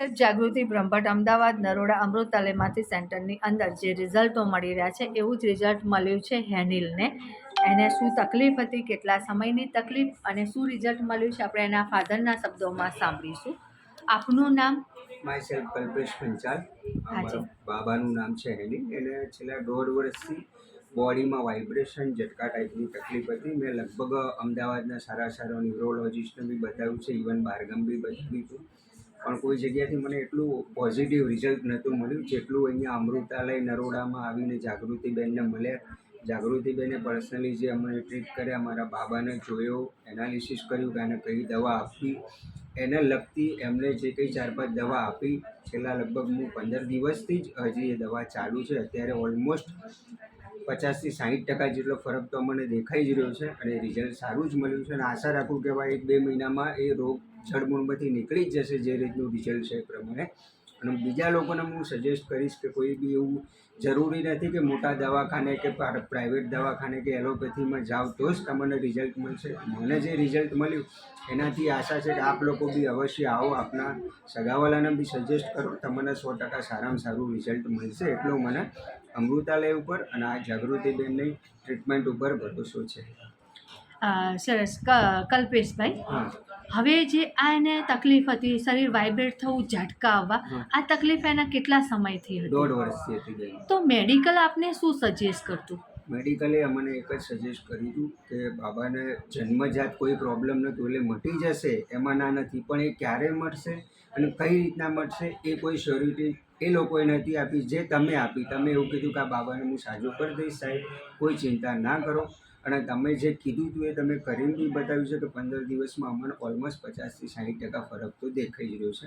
જાગૃતિ બ્રહ્મભટ્ટ અમદાવાદ નરોડા અમૃતાલયમાંથી સેન્ટરની અંદર જે રિઝલ્ટો મળી રહ્યા છે એવું જ રિઝલ્ટ મળ્યું છે હેનિલને. એને શું તકલીફ હતી કેટલા સમયની તકલીફ અને શું રિઝલ્ટ મળ્યું છે આપણે એના ફાધરના શબ્દોમાં સાંભળીશું. આપનું નામ? Myself Kalpesh Panchal. બાબાનું નામ છે હેનિલ. એને છેલ્લા દોઢ વર્ષથી બોડીમાં વાઇબ્રેશન ઝટકા ટાઈપની તકલીફ હતી. મેં લગભગ અમદાવાદના સારા સારા ન્યુરોલોજીસ્ટને બી બતાવ્યું છે. ઇવન બહારગામ બી બતાવ્યું હતું પણ કોઈ જગ્યાથી મને એટલું પોઝિટિવ રિઝલ્ટ નહોતું મળ્યું. જેટલું અહીંયા અમૃતાલય નરોડામાં આવીને જાગૃતિબેનને મળ્યા. જાગૃતિબેને પર્સનલી જે અમને ટ્રીટ કર્યા, મારા બાબાને જોયો એનાલિસિસ કર્યું કે આને કઈ દવા આપવી એને લગતી એમણે જે કંઈ ચાર પાંચ દવા આપી, છેલ્લા લગભગ હું પંદર દિવસથી જ હજી એ દવા ચાલુ છે. અત્યારે ઓલમોસ્ટ પચાસથી સાહીઠ ટકા જેટલો ફરક તો મને દેખાઈ જ રહ્યો છે અને રિઝલ્ટ સારું જ મળ્યું છે અને આશા રાખું કે ભાઈ એક બે મહિનામાં એ રોગ જળમૂળમાંથી નીકળી જ જશે જે રીતનું રિઝલ્ટ છે એ પ્રમાણે. અને બીજા લોકોને હું સજેસ્ટ કરીશ કે કોઈ બી એવું જરૂરી નથી કે મોટા દવાખાને કે પ્રાઇવેટ દવાખાને કે એલોપેથીમાં જાઓ તો જ તમને રિઝલ્ટ મળશે. મને જે રિઝલ્ટ મળ્યું એનાથી આશા છે કે આપ લોકો બી અવશ્ય આવો, આપના સગાવાલાને બી સજેસ્ટ કરો, તમને સો ટકા સારામાં સારું રિઝલ્ટ મળશે એટલો મને અમૃતાલય ઉપર અને આ જાગૃતિબેનની ટ્રીટમેન્ટ ઉપર ભરોસો છે? સરસ. કલ્પેશભાઈ. હવે જે આ એને તકલીફ હતી શરીર વાઇબ્રેટ થવું ઝટકા આવવા આ તકલીફ એના કેટલા સમયથી હતી? દોઢ વર્ષથી હતી તો મેડિકલ આપને શું સજેસ્ટ કરતું? મેડિકલે અમને એક જ સજેસ્ટ કર્યું હતું કે બાબાને જન્મજાત કોઈ પ્રોબ્લેમ નહોતું એટલે મટી જશે એમાં ના નથી. પણ એ ક્યારે મળશે અને કઈ રીતના મળશે એ કોઈ શ્યોરિટી એ લોકોએ નથી આપી, જે તમે આપી, તમે એવું કીધું કે આ બાબાને હું સાજો કરી દઈશ સાહેબ, કોઈ ચિંતા ના કરો. અને તમે જે કીધું હતું એ તમે કરીને બી બતાવ્યું છે કે પંદર દિવસમાં અમને ઓલમોસ્ટ પચાસથી સાઠ ટકા ફરક તો દેખાઈ જ રહ્યો છે.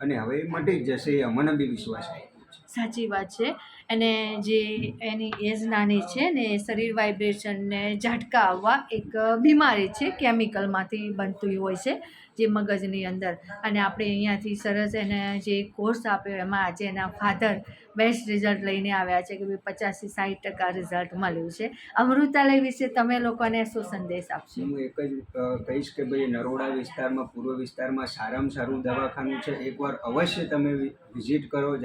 અને હવે એ મટી જ જશે એ અમને બી વિશ્વાસ છે. સાચી વાત છે. અને જે એની એજ નાની છે ને શરીર વાઇબ્રેશનને ઝાટકા આવવા એક બીમારી છે કેમિકલમાંથી બનતી હોય છે, જે મગજની અંદર. અને આપણે અહીંયાથી સરસ એને જે કોર્સ આપ્યો એમાં આજે એના ફાધર બેસ્ટ રિઝલ્ટ લઈને આવ્યા છે કે ભાઈ પચાસથી સાઠ ટકા રિઝલ્ટ મળ્યું છે. અમૃતાલય વિશે તમે લોકોને શું સંદેશ આપશો? હું એક જ કહીશ કે ભાઈ નરોડા વિસ્તારમાં, પૂર્વ વિસ્તારમાં સારામાં સારું દવાખાનું છે. એકવાર અવશ્ય તમે વિઝિટ કરો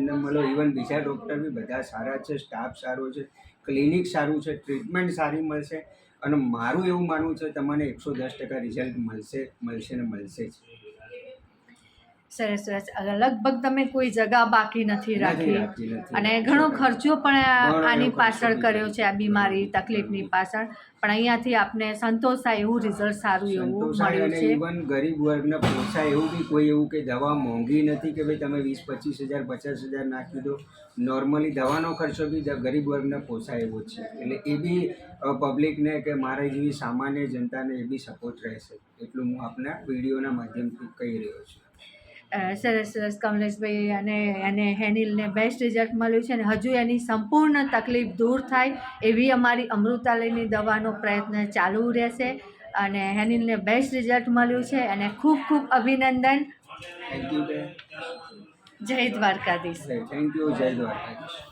જાગૃતિબેનને મળો. ઇવન બીજા ડૉક્ટર બી બધા સારા છે સ્ટાફ સારો છે ક્લિનિક સારું છે ટ્રીટમેન્ટ સારી મળશે. અને મારું એવું માનવું છે, તમને એકસો દસ ટકા રિઝલ્ટ મળશે મળશે ને મળશે જ. સરસ સરસ. લગભગ તમે કોઈ જગા બાકી નથી રાખી. અને ઘણો ખર્ચો પણ આની પાછળ કર્યો છે આ બીમારી તકલીફની પાછળ. પણ અહીંયાથી આપને સંતોષ થાય એવું રિઝલ્ટ સારું એવું સંતોષાય મળ્યું છે. ઇવન ગરીબ વર્ગને પોસાય એવું બી કોઈ એવું કે દવા મોંઘી નથી કે ભાઈ તમે વીસ પચીસ હજાર પચાસ હજાર નાખી દો. નોર્મલી દવાનો ખર્ચો બી ગરીબ વર્ગને પોસાય એવો છે. એટલે એ બી પબ્લિકને કે મારા જેવી સામાન્ય જનતાને એ બી સપોર્ટ રહેશે. એટલું હું આપના વિડીયોના માધ્યમથી કહી રહ્યો છું. સરસ સરસ કમલેશભાઈ અને એને હેનિલને બેસ્ટ રિઝલ્ટ મળ્યું છે અને હજુ એની સંપૂર્ણ તકલીફ દૂર થાય એવી અમારી અમૃતાલયની દવાનો પ્રયત્ન ચાલુ રહેશે અને હેનિલને બેસ્ટ રિઝલ્ટ મળ્યું છે અને ખૂબ ખૂબ અભિનંદન. જય દ્વારકાધીશ. થેન્ક યુ જય દ્વારકાધીશ.